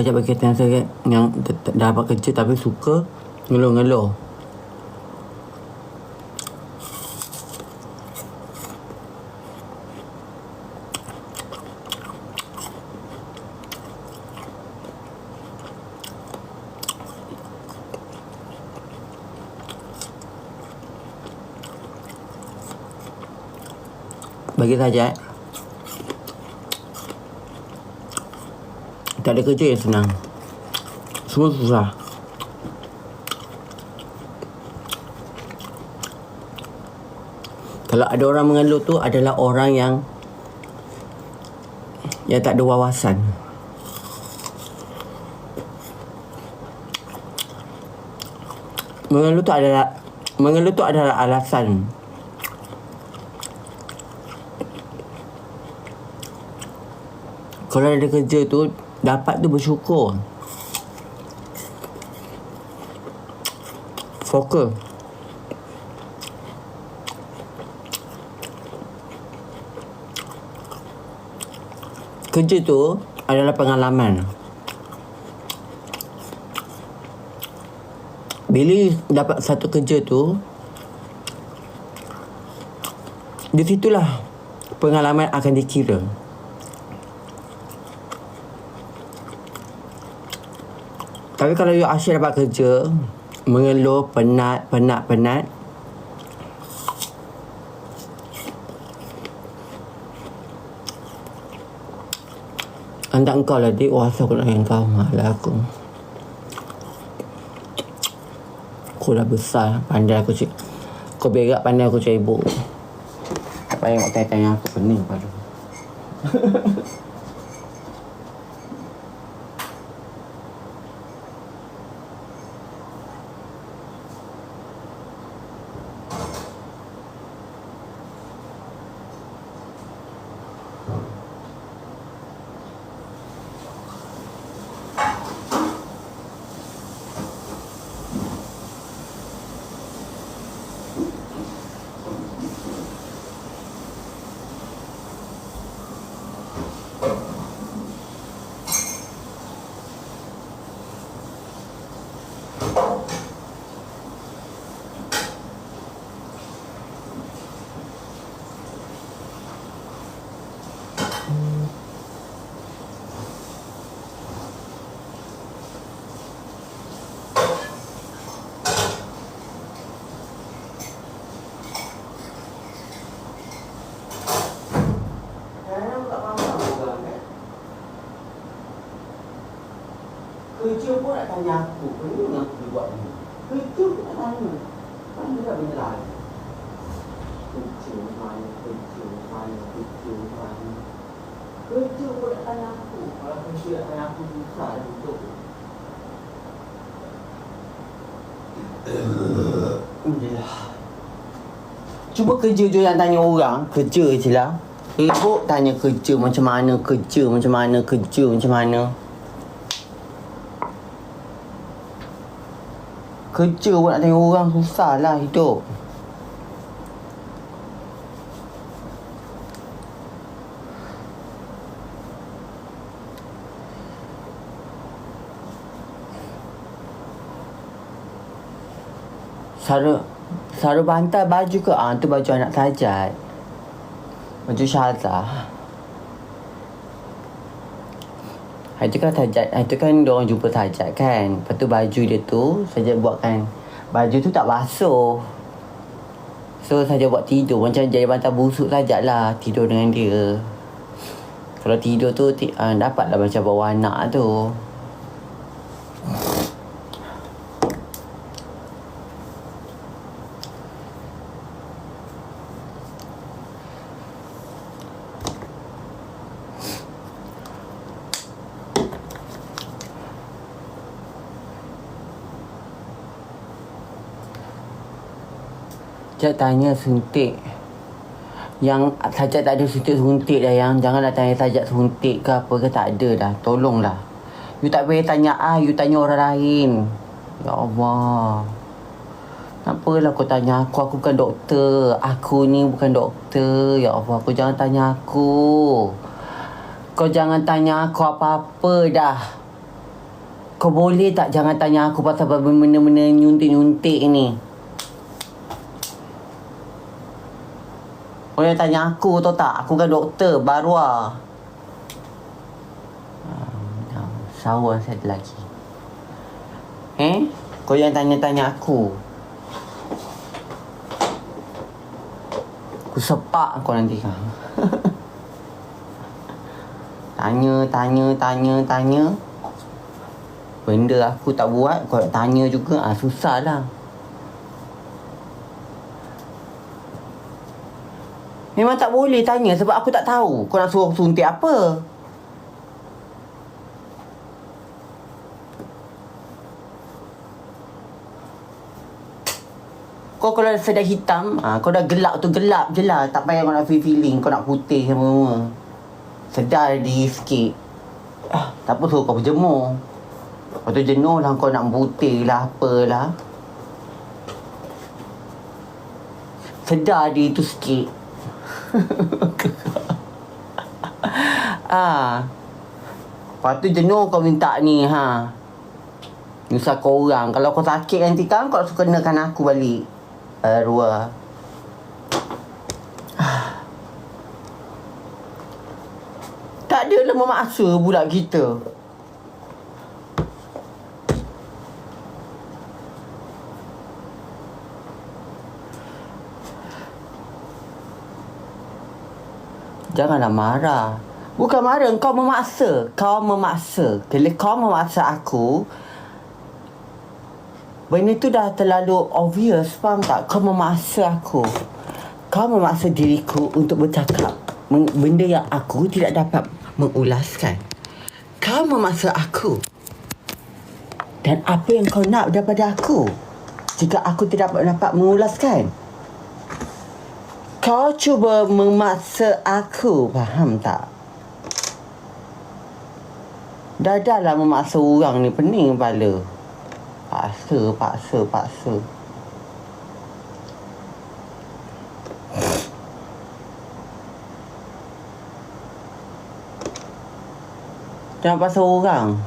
Bagi kata yang saya yang dapat kerja tapi suka ngeluh-ngeluh. Bagi saja eh. Tak ada kerja yang senang. Semua susah. Kalau ada orang mengeluh tu adalah orang yang yang tak ada wawasan. Mengeluh tu adalah mengeluh tu adalah alasan Kalau ada kerja tu Dapat tu bersyukur. Fokus. Kerja tu adalah pengalaman. Bila dapat satu kerja tu Di situlah pengalaman akan dikira Tapi kalau you asyik dapat kerja Mengeluh, penat, penat, penat Antak engkau lah dik. Wah aku nak dengan kau. Malah aku. Aku dah besar. Pandai aku cik. Kau berak pandai aku cik ibu. Tak payah nak tanya-tanya aku pening pada Kerja pun nak tanya aku Kenapa yang aku buat ni Kerja pun nak tanya Kan dia tak benda lain Kerja mana Kerja mana Kerja mana Kerja pun nak tanya aku Kalau kerja nak tanya aku Susah dah tutup Alhamdulillah Cuba kerja je yang tanya orang Kerja je lah Ibu tanya kerja macam mana Kerja macam mana Kerja macam mana Kerja pun nak tengok orang susah lah hidup. Saru Saru bantal baju ke? Ah, tu baju anak sajat. Baju Syazah. Hari tu kan sajat, hari tu kan diorang jumpa sajat kan. Lepas tu baju dia tu, sajat buatkan. Baju tu tak basuh. So saja buat tidur macam jadi bantal busuk sajat lah tidur dengan dia. Kalau tidur tu ti, uh, dapatlah macam bawa anak tu. Cak tanya suntik. Yang sajak tak ada suntik suntik dah. Yang Janganlah tanya sajak suntik ke apa ke tak ada dah. Tolonglah. You tak boleh tanya I, you tanya orang lain. Ya Allah. Kenapalah kau tanya aku, aku bukan doktor. Aku ni bukan doktor. Ya Allah, kau jangan tanya aku. Kau jangan tanya aku apa-apa dah. Kau boleh tak jangan tanya aku pasal benda-benda nyuntik-nyuntik ni. Kau yang tanya aku tau tak? Aku kan doktor baru ah. Ah, Sawan saya lagi. Eh? Kau yang tanya-tanya aku. Aku sepak kau nanti kan. tanya, tanya, tanya, tanya. Benda aku tak buat, kau nak tanya juga. Ah, susah lah. Memang tak boleh tanya sebab aku tak tahu kau nak suruh suntik apa. Kau kalau sedar hitam, ah, kau dah gelap tu gelap je lah. Tak payah kau nak feel feeling, kau nak putih semua. Sedar diri sikit. Ah, tak apa suruh kau berjemur. Lepas tu jenuh lah kau nak putih lah apalah. Sedar diri tu sikit. ah. Lepas tu jenuh kau minta ni ha. Nyusah kau orang. Kalau kau sakit nanti kan kau suka kenakan aku balik. Arwah. Tak ada lah memaksa budak kita. Janganlah marah. Bukan marah, kau memaksa. Kau memaksa. Bila kau memaksa aku, benda tu dah terlalu obvious, faham tak? Kau memaksa aku. Kau memaksa diriku untuk bercakap benda yang aku tidak dapat mengulaskan. Kau memaksa aku. Dan apa yang kau nak daripada aku? Jika aku tidak dapat mengulaskan. Kau cuba memaksa aku, faham tak? Dah dah lah memaksa orang ni pening kepala. Paksa, paksa, paksa. Jangan paksa orang.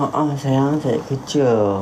Haa sayang, saya kerja.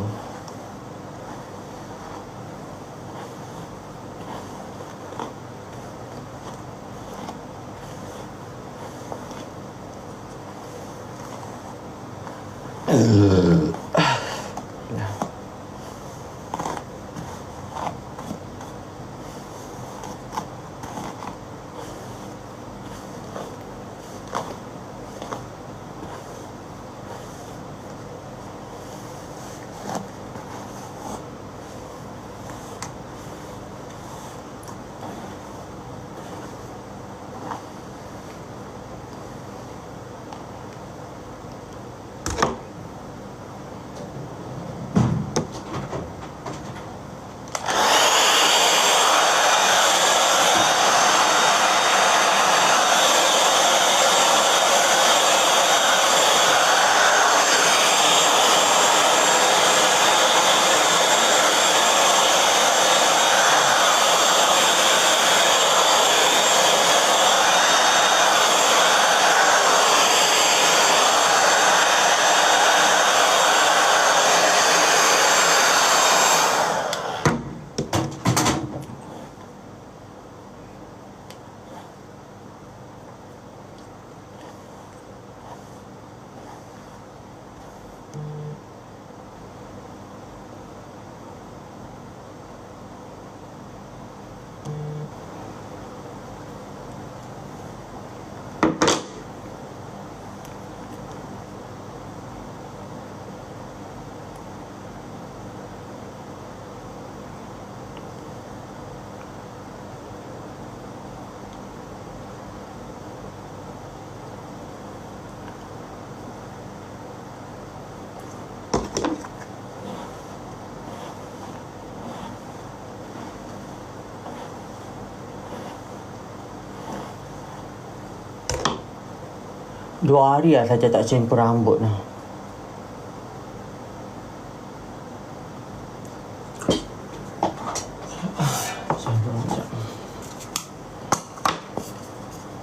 Dua hari lah saja tak shampoo rambut lah.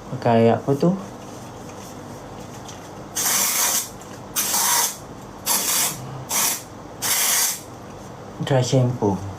Pakai apa tu? Dry shampoo.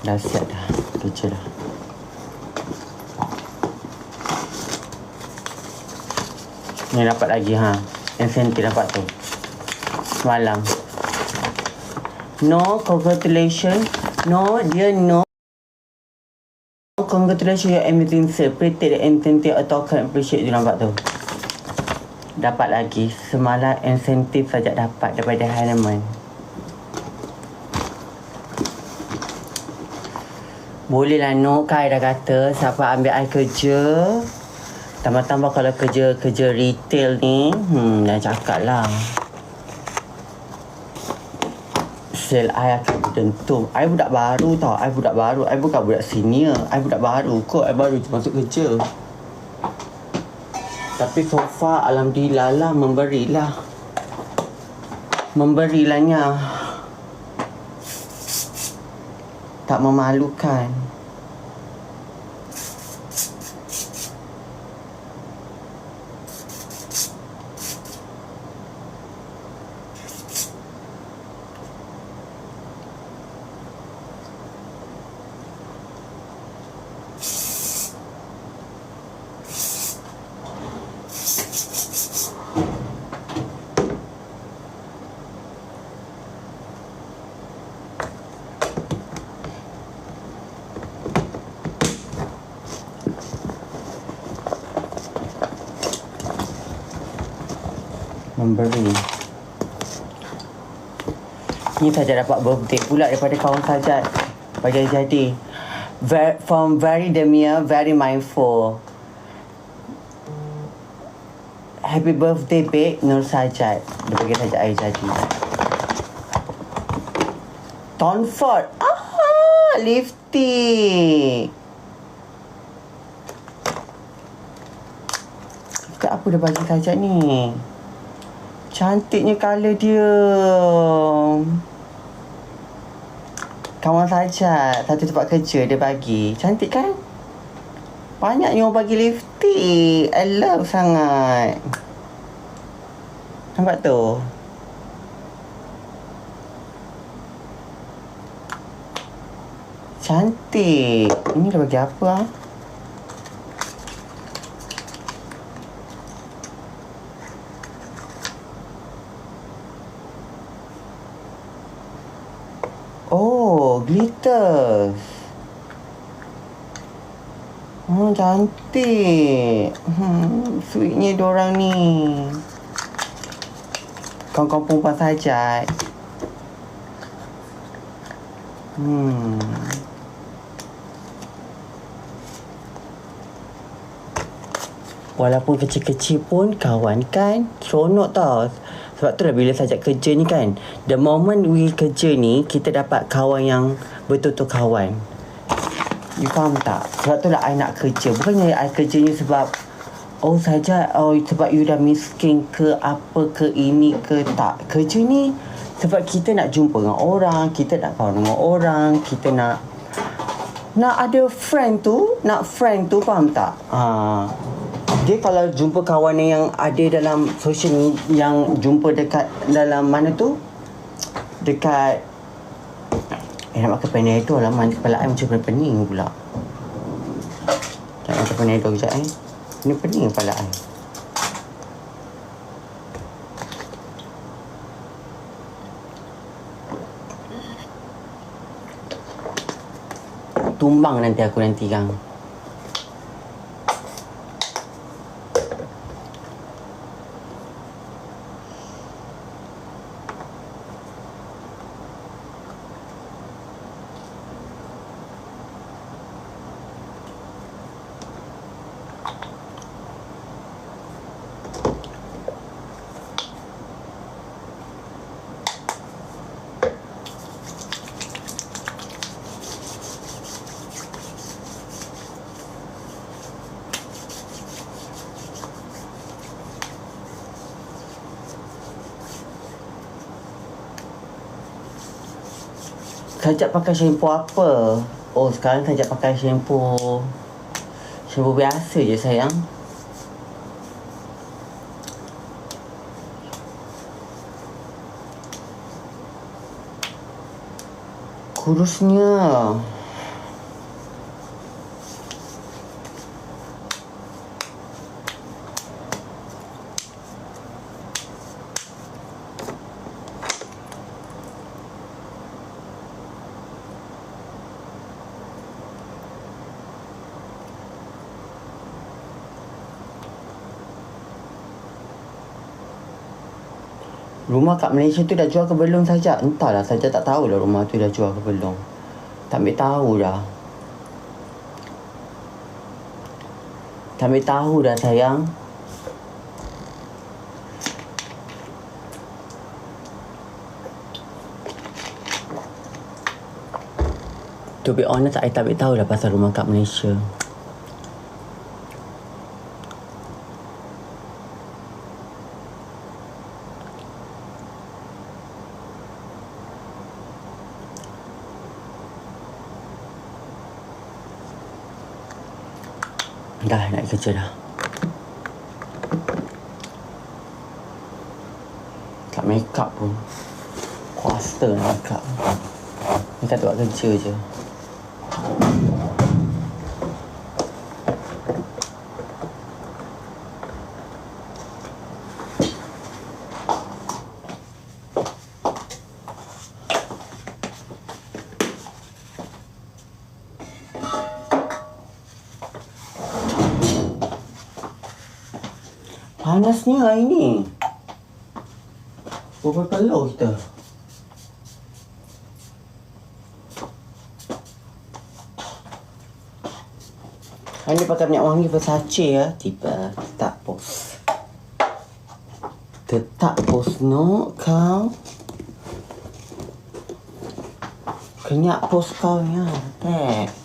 Dah siap dah. Kerja dah. Ni dapat lagi ha. Insentif dapat tu. Semalam. No, congratulations. No, dia no. Congratulations your everything sir. Pretty the incentive atau can appreciate dia nampak tu. Dapat lagi. Semalam insentif saja dapat daripada Hanaman. Boleh lah Nok Kai dah kata Siapa ambil I kerja? Tambah-tambah kalau kerja Kerja retail ni Hmm dah cakap lah. Sel I akan berdentum. I budak baru tau. I budak baru. I bukan budak senior. I budak baru kot. I baru masuk kerja. Tapi so far Alhamdulillah lah Memberilah. Memberilahnya tak memalukan. Memberi. Ni saja dapat birthday pula daripada kawan saja bagi jadi. Ver, from very demure, very mindful. Happy birthday, babe, Nur Sajat. Dia bagi saja air jadi. Tonford. Ah, lipstick. Lipstick apa dia bagi saja ni? Cantiknya colour dia. Kawan saja satu tempat kerja dia bagi. Cantik kan? Banyak yang bagi lipstick. I love sangat. Nampak tu? Cantik. Ini dah bagi apa ah? Oh, glitters. Oh, cantik. Hmm, sweetnya diorang ni. Kawan-kawan perempuan sajat. Hmm. Walaupun kecil-kecil pun kawan kan Seronok tau Sebab tu lah bila sajak kerja ni kan The moment we kerja ni Kita dapat kawan yang Betul-betul kawan. You faham tak? Sebab tu lah I nak kerja. Bukannya I kerja ni sebab Oh saja oh, Sebab you dah miskin ke Apa ke ini ke tak. Kerja ni Sebab kita nak jumpa dengan orang Kita nak kawan dengan orang Kita nak Nak ada friend tu Nak friend tu faham tak? Ah, dia kalau jumpa kawan yang ada dalam social ni yang jumpa dekat dalam mana tu? Dekat eh nak makan pening tu lah mana kepala I macam pening pula. Tak makan pening tu kejap eh. Ni pening kepala I. Tumbang nanti aku nanti kang Sajak pakai shampoo apa? Oh sekarang Sajak pakai shampoo Shampoo biasa je sayang Kurusnya Rumah kat Malaysia tu dah jual ke belum saja? Entahlah, saja tak tahu lah rumah tu dah jual ke belum. Tak ambil tahu dah. Tak ambil tahu dah sayang. To be honest, I tak ambil tahu dah pasal rumah kat Malaysia. Dah nak pun. Kuasa nak make up. Ni kata buat kerja. Panasnya hari ni. Berapa telur kita? Ni pakai minyak wangi Versace ya. Tiba tak pos. Tetap pos no kau. Kenyak pos kau ya. Tak.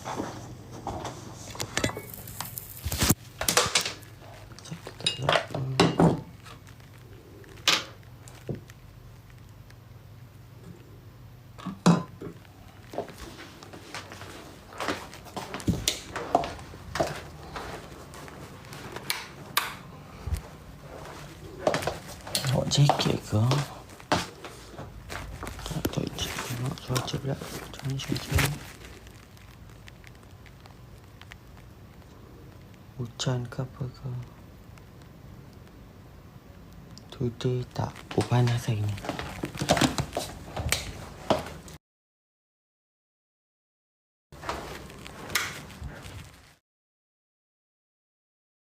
jaket ke? Tak tahu je. Pula. Macam mana cuaca ni? Hujan ke apa ke? Today tak. Oh panas hari ni.